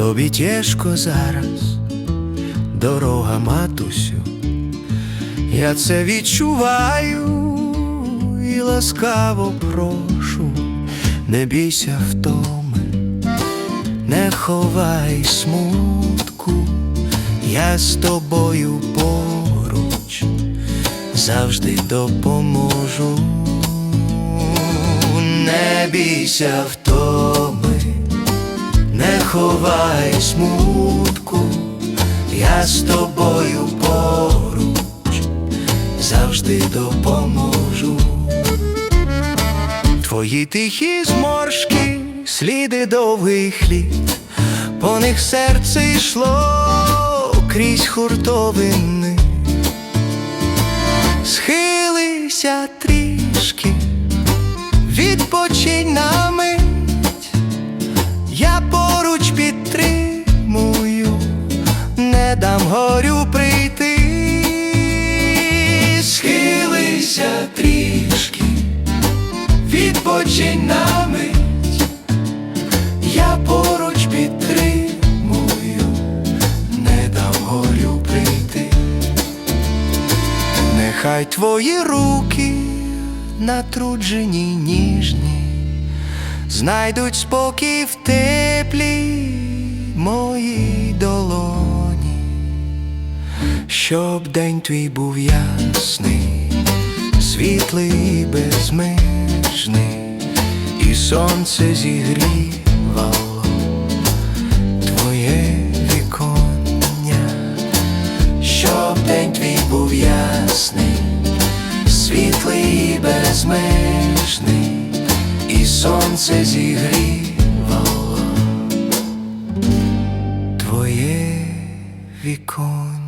Тобі тяжко зараз, дорога матусю, я це відчуваю і ласкаво прошу, не бійся втоми, не ховай смутку, я з тобою поруч завжди допоможу. Не бійся втоми, ховай смутку, я з тобою поруч завжди допоможу. Твої тихі зморшки, сліди довгих літ, по них серце йшло крізь хуртовини. Схилися трішки, відпочинь на відпочинь на мить, я поруч підтримую, не дам горю прийти. Нехай твої руки натруджені ніжні, знайдуть спокій в теплі моїй долоні, щоб день твій був ясний, світлий і безмежний, і сонце зігрівало твоє віконня щоб день твій був ясний, світлий і безмежний, і сонце зігрівало твоє віконня.